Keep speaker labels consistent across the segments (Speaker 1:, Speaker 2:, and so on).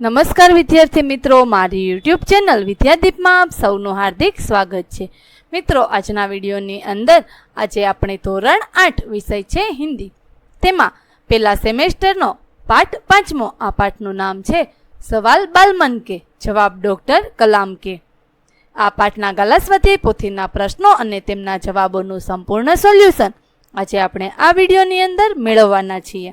Speaker 1: નમસ્કાર વિદ્યાર્થી મિત્રો, મારી યુટ્યુબ ચેનલ વિદ્યાદીપમાં આપ સૌનું હાર્દિક સ્વાગત છે. મિત્રો, આજના વિડીયોની અંદર આજે આપણે ધોરણ આઠ વિષય છે હિન્દી. તેમાં પહેલા સેમેસ્ટરનો પાઠ પાંચમો, આ પાઠનું નામ છે સવાલ બાલમન કે જવાબ ડૉક્ટર કલામ કે આ પાઠના ગાલાસ્વાધ્યાય પોથીના પ્રશ્નો અને તેમના જવાબોનું સંપૂર્ણ સોલ્યુશન આજે આપણે આ વિડીયોની અંદર મેળવવાના છીએ.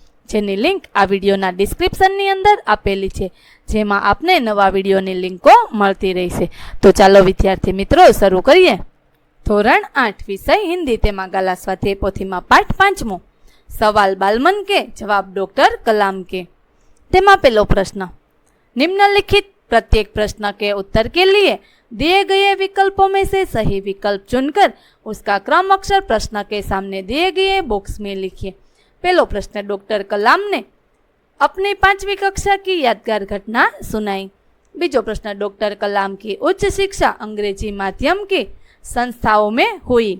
Speaker 1: જેની લિંક આ વિડીયોના ડિસ્ક્રિપ્શનની અંદર આપેલી છે જેમાં આપને નવા વિડીયોની લિંકો મળતી રહેશે તો ચાલો વિદ્યાર્થી મિત્રો શરૂ કરીએ ધોરણ આઠ વિષય હિન્દી તેમાં ગાલા સ્વાધ્યાય પોથીમાં પાઠ પાંચમો સવાલ બાલમન કે જવાબ ડોક્ટર કલામ કે તેમાં પેલો પ્રશ્ન निम्नलिखित प्रत्येक प्रश्न के उत्तर के लिए दिए गए विकल्पों में से सही विकल्प चुनकर उसका क्रम अक्षर प्रश्न के सामने दिए गए बॉक्स में लिखिए पहलो प्रश्न डॉक्टर कलाम ने अपनी पांचवी कक्षा की यादगार घटना सुनाई बीजो प्रश्न डॉक्टर कलाम की उच्च शिक्षा अंग्रेजी माध्यम की संस्थाओं में हुई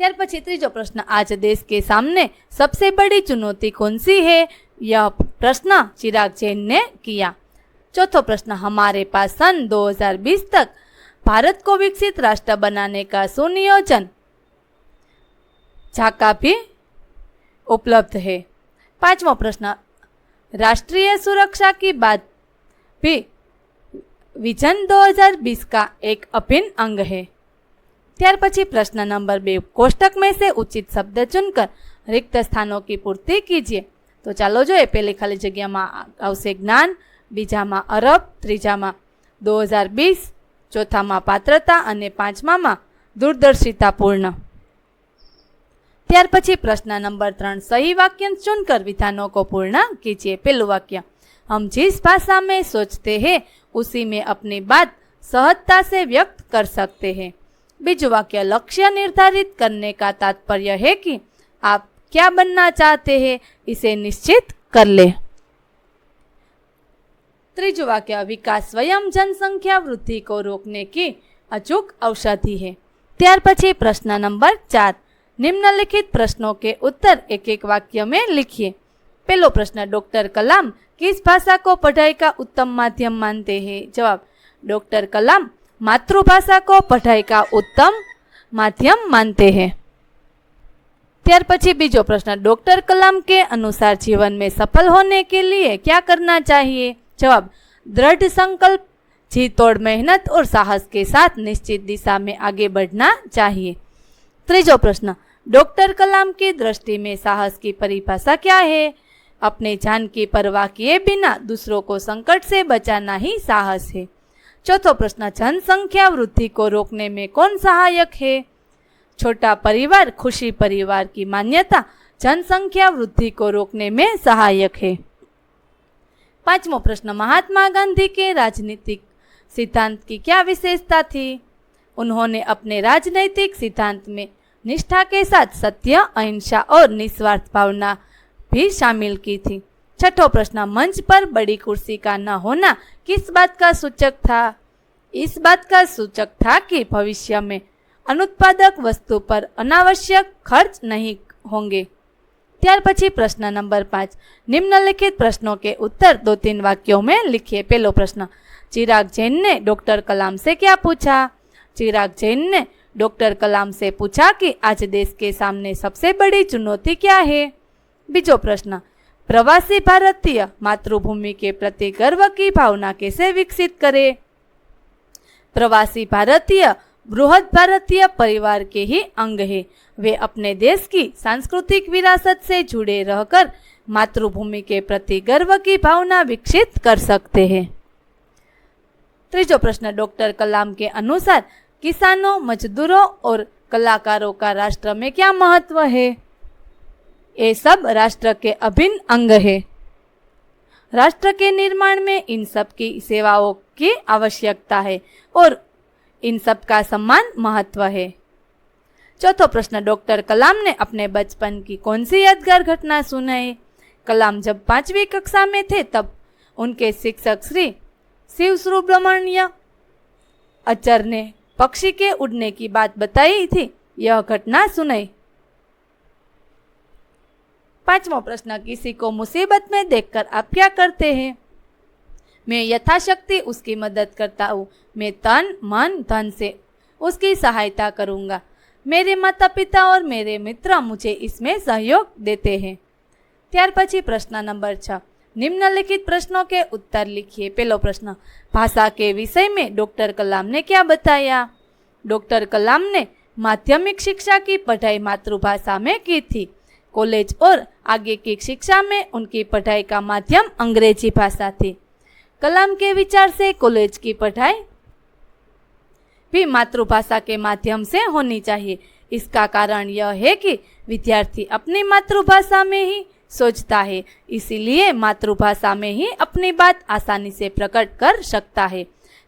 Speaker 1: ત્યાર પછી ત્રીજો પ્રશ્ન आज देश के सामने सबसे बड़ी चुनौती कौन सी है यह प्रश्न चिराग जैन ने किया चौथो प्रश्न हमारे पास सन 2020 तक भारत को विकसित राष्ट्र बनाने का सुनियोजन झाका भी उपलब्ध है पांचवा प्रश्न राष्ट्रीय सुरक्षा की बात भी विजन 2020 का एक अभिन्न अंग है ત્યાર પછી પ્રશ્ન નંબર બે કોષ્ટક में से उचित शब्द चुनकर रिक्त स्थानों की पूर्ति कीजिए તો ચાલો જોઈએ પહેલી ખાલી જગ્યામાં આવશે જ્ઞાન બીજામાં અરબ ત્રીજામાં દો હજાર વીસ ચોથામાં પાત્રતા અને પાંચમામાં दूरदर्शितापूर्ण ત્યાર પછી પ્રશ્ન નંબર ત્રણ, સહી વાક્યાંશ को पूर्ण कीजिए પહેલું વાક્ય. हम जिस भाषा में सोचते है उसी में अपनी बात सहजता से व्यक्त कर सकते है बीजू वाक्य लक्ष्य निर्धारित करने का तात्पर्य है कि आप क्या बनना चाहते हैं इसे निश्चित कर ले ત્રીજું વાક્ય, વિકાસ સ્વયં જનસંખ્યા વૃદ્ધિ કો રોકને કી અચૂક ઔષધિ હે. ત્યાર પછી પ્રશ્ન નંબર ચાર निम्नलिखित प्रश्नों के उत्तर एक एक वाक्य में लिखिए पहलो प्रश्न डॉक्टर कलाम किस भाषा को पढ़ाई का उत्तम माध्यम मानते हैं जवाब डॉक्टर कलाम मातृभाषा को पढ़ाई का उत्तम माध्यम मानते हैं ત્યાર પછી બીજો પ્રશ્ન डॉक्टर कलाम के अनुसार जीवन में सफल होने के लिए क्या करना चाहिए जवाब दृढ़ संकल्प जी तोड़ मेहनत और साहस के साथ निश्चित दिशा में आगे बढ़ना चाहिए त्रीजो प्रश्न, डॉक्टर कलाम की दृष्टि में साहस की परिभाषा क्या है? अपने जान की परवाह किए बिना दूसरों को संकट से बचाना ही साहस है। चौथो प्रश्न जनसंख्या वृद्धि को रोकने में कौन सहायक है? छोटा परिवार, खुशी परिवार की मान्यता जनसंख्या वृद्धि को रोकने में सहायक है। पांचमो प्रश्न, महात्मा गांधी के राजनीतिक सिद्धांत की क्या विशेषता थी? उन्होंने अपने राजनैतिक सिद्धांत में निष्ठा के साथ सत्य अहिंसा और निस्वार्थ भावना भी शामिल की थी छठो प्रश्न मंच पर बड़ी कुर्सी का न होना किस बात का सूचक था इस बात का सूचक था कि भविष्य में अनुत्पादक वस्तु पर अनावश्यक खर्च नहीं होंगे ત્યાર પછી પ્રશ્ન નંબર પાંચ निम्नलिखित प्रश्नों के उत्तर दो तीन वाक्यों में लिखिए पहलो प्रश्न चिराग जैन ने डॉक्टर कलाम से क्या पूछा चिराग जैन ने डॉक्टर कलाम से पूछा कि आज देश के सामने सबसे बड़ी चुनौती क्या है बीजो प्रश्न प्रवासी भारतीय मातृभूमि के प्रति गर्व की भावना कैसे विकसित करे प्रवासी भारतीय बृहद भारतीय परिवार के ही अंग है वे अपने देश की सांस्कृतिक विरासत से जुड़े रहकर मातृभूमि के प्रति गर्व की भावना विकसित कर सकते हैं त्रीजो प्रश्न डॉक्टर कलाम के अनुसार किसानों, मजदूरों और कलाकारों का राष्ट्र में क्या महत्व है? ये सब राष्ट्र के अभिन्न अंग है। राष्ट्र के निर्माण में इन सब की सेवाओं की आवश्यकता है और इन सब का सम्मान महत्व है। चौथो प्रश्न, डॉक्टर कलाम ने अपने बचपन की कौन सी यादगार घटना सुनाई? कलाम जब पांचवी कक्षा में थे, तब उनके शिक्षक श्री शिव सुब्रमण्य अचर ने पक्षी के उड़ने की बात बताई थी यह घटना सुनाई पांचवा प्रश्न किसी को मुसीबत में देखकर आप क्या करते हैं मैं यथाशक्ति उसकी मदद करता हूँ मैं तन मन धन से उसकी सहायता करूँगा मेरे माता पिता और मेरे मित्र मुझे इसमें सहयोग देते हैं ત્યાર પછી પ્રશ્ન નંબર છ निम्नलिखित प्रश्नों के उत्तर लिखिए। पहलो प्रश्न, भाषा के विषय में डॉक्टर कलाम ने क्या बताया? डॉक्टर कलाम ने माध्यमिक शिक्षा की पढ़ाई मातृभाषा में की थी। कॉलेज और आगे की शिक्षा में उनकी पढ़ाई का माध्यम अंग्रेज़ी भाषा थी। कलाम के विचार से कॉलेज की पढ़ाई भी मातृभाषा के माध्यम से होनी चाहिए। इसका कारण यह है कि विद्यार्थी अपनी मातृभाषा में ही सोचता है। इसीलिए मातृभाषा में ही अपनी बात आसानी से प्रकट कर सकता है।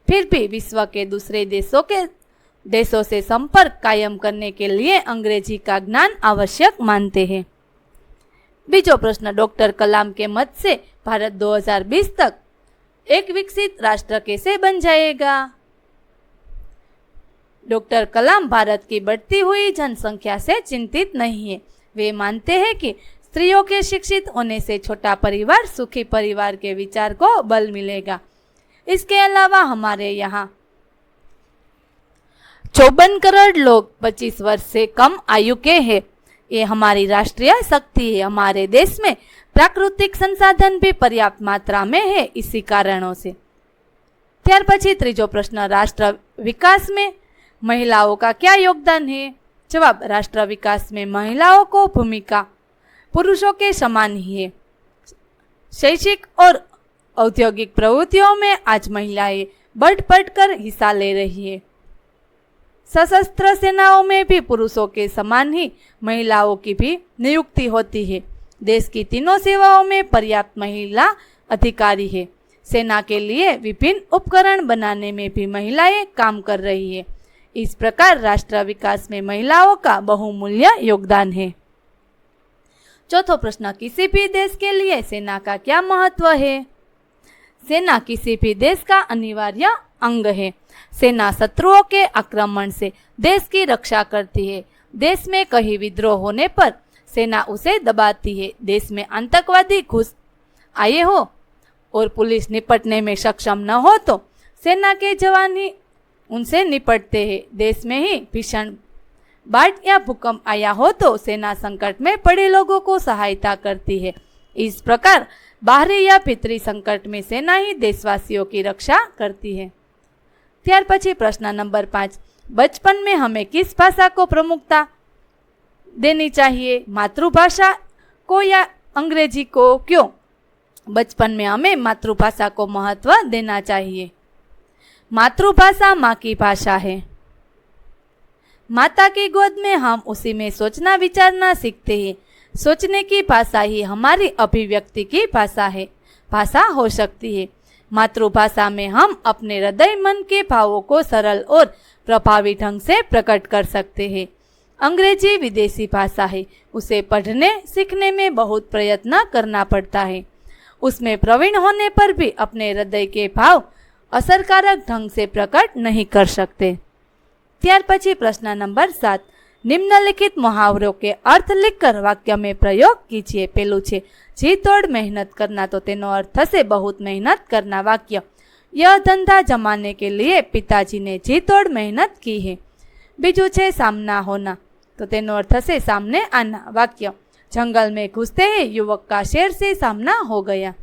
Speaker 1: फिर भी विश्व के दूसरे देशों के देशों से संपर्क कायम करने के लिए अंग्रेज़ी का ज्ञान आवश्यक मानते हैं। बीजो प्रश्न, डॉक्टर कलाम के मत से भारत 2020 तक एक विकसित राष्ट्र कैसे बन जाएगा? डॉक्टर कलाम, भारत की बढ़ती हुई जनसंख्या से चिंतित नहीं है। वे मानते हैं कि स्त्रियों के शिक्षित होने से छोटा परिवार सुखी परिवार के विचार को बल मिलेगा इसके अलावा हमारे यहाँ चौबन करोड़ लोग 25 वर्ष से कम आयु के हैं ये हमारी राष्ट्रीय शक्ति है हमारे देश में प्राकृतिक संसाधन भी पर्याप्त मात्रा में है इसी कारणों से ત્યાર પછી ત્રીજો પ્રશ્ન રાષ્ટ્ર વિકાસ में महिलाओं का क्या योगदान है जवाब राष्ट्र विकास में महिलाओं को भूमिका पुरुषों के समान ही है। शैक्षिक और औद्योगिक प्रवृत्तियों में आज महिलाएँ बढ़ बढ़ कर हिस्सा ले रही है। सशस्त्र सेनाओं में भी पुरुषों के समान ही महिलाओं की भी नियुक्ति होती है। देश की तीनों सेवाओं में पर्याप्त महिला अधिकारी है। सेना के लिए विभिन्न उपकरण बनाने में भी महिलाएँ काम कर रही है। इस प्रकार राष्ट्र विकास में महिलाओं का बहुमूल्य योगदान है। चौथो प्रश्न, किसी भी देश के लिए सेना का क्या महत्व है? सेना किसी भी देश का अनिवार्य अंग है। सेना शत्रुओं के आक्रमण से देश की रक्षा करती है। देश में कहीं विद्रोह होने पर सेना उसे दबाती है। देश में आतंकवादी घुस आए हो और पुलिस निपटने में सक्षम न हो तो सेना के जवान ही उनसे निपटते हैं। देश में ही भीषण बाढ़ या भूकंप आया हो तो सेना संकट में पड़े लोगों को सहायता करती है इस प्रकार बाहरी या भीतरी संकट में सेना ही देशवासियों की रक्षा करती है ત્યાર પછી પ્રશ્ન નંબર પાંચ बचपन में हमें किस भाषा को प्रमुखता देनी चाहिए मातृभाषा को या अंग्रेजी को क्यों बचपन में हमें मातृभाषा को महत्व देना चाहिए मातृभाषा माँ की भाषा है माता की गोद में हम उसी में सोचना, विचारना सीखते हैं। सोचने की भाषा ही हमारी अभिव्यक्ति की भाषा है। भाषा हो सकती है। मातृभाषा में हम अपने हृदय, मन के भावों को सरल और प्रभावी ढंग से प्रकट कर सकते हैं। अंग्रेज़ी विदेशी भाषा है। उसे पढ़ने, सीखने में बहुत प्रयत्न करना पड़ता है। उसमें प्रवीण होने पर भी अपने हृदय के भाव असरकारक ढंग से प्रकट नहीं कर सकते। ત્યાર પછી પ્રશ્ન નંબર સાત નિમ્નલિખિત મુહાવરો કે અર્થ લીકર વાક્ય મેં પ્રયોગ કીજીએ પેલું છે જી તોડ મહેનત કરના તો તેનો અર્થ થશે બહુત મહેનત કરના વાક્ય यह धंधा जमाने के लिए पिताजी ने जी तोड़ મહેનત કી હે બીજું છે સામના હોના તો તેનો અર્થ થશે સામને આના વાક્ય જંગલ મેં ઘૂસતે હે યુવક કા શેર સે સામના હો ગયા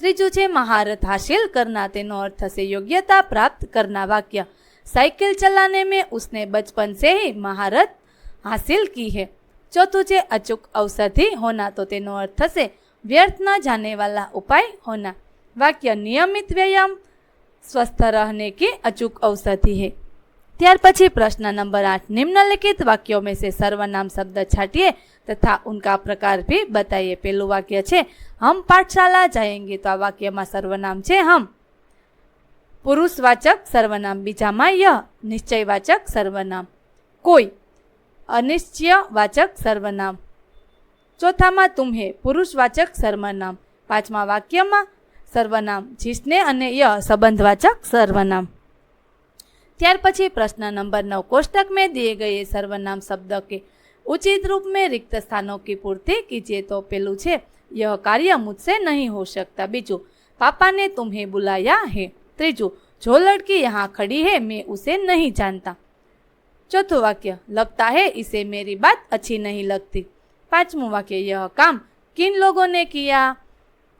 Speaker 1: ત્રીજું છે મહારત હાસિલ કરના તેનો અર્થ થશે યોગ્યતા પ્રાપ્ત કરના વાક્ય साइकिल चलाने में उसने बचपन से ही महारत हासिल की है चौथું છે અચૂક ઔષધિ હોના તો તેનો અર્થ થશે વ્યર્થ ન जाने वाला उपाय होना वाक्य नियमित व्यायाम स्वस्थ रहने की अचूक औषधि है ત્યાર પછી પ્રશ્ન નંબર આઠ निम्नलिखित वाक्यों में से सर्वनाम शब्द छाटिए तथा उनका प्रकार भी बताइए પેલું વાક્ય છે हम पाठशाला जाएंगे तो આ વાક્યમાં સર્વનામ છે हम પુરુષવાચક સર્વનામ, બીજામાં ય, નિશ્ચયવાચક સર્વનામ. કોઈ, અનિશ્ચયવાચક સર્વનામ. ચોથામાં તુમ્હે, પુરુષવાચક સર્વનામ. પાંચમા વાક્યમાં, સર્વનામ. જીસને અને ય, સંબંધવાચક સર્વનામ. ત્યાર પછી પ્રશ્ન નંબર નવ. કોષ્ટક મેં દિએ ગયે સર્વનામ શબ્દ કે ઉચિત રૂપ મેં રિક્ત સ્થાનો કી પૂર્તિ કીજીએ તો પેલું છે. ય કાર્ય મુજસે નહીં હો શકતા. બીજું, પાપાને તુમ્હે બુલાયા હે. है त्रीजू जो लड़की यहाँ खड़ी है मैं उसे नहीं जानता चौथું વાક્ય लगता है इसे मेरी बात अच्छी नहीं लगती પાંચમું વાક્ય यह काम किन लोगों ने किया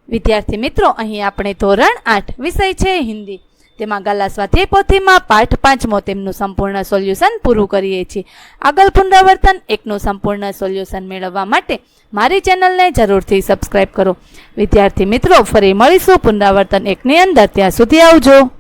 Speaker 1: વિદ્યાર્થી મિત્રો અહીં આપણે ધોરણ આઠ વિષય છે હિન્દી તેમાં ગાલા સ્વાધ્યાય પોથીમાં પાઠ પાંચમો તેમનું સંપૂર્ણ સોલ્યુશન પૂરું કરીએ છીએ. આગળ પુનરાવર્તન એકનું સંપૂર્ણ સોલ્યુશન મેળવવા માટે મારી ચેનલને જરૂરથી સબસ્ક્રાઈબ કરો. વિદ્યાર્થી મિત્રો, ફરી મળીશું પુનરાવર્તન એકની અંદર. ત્યાં સુધી આવજો.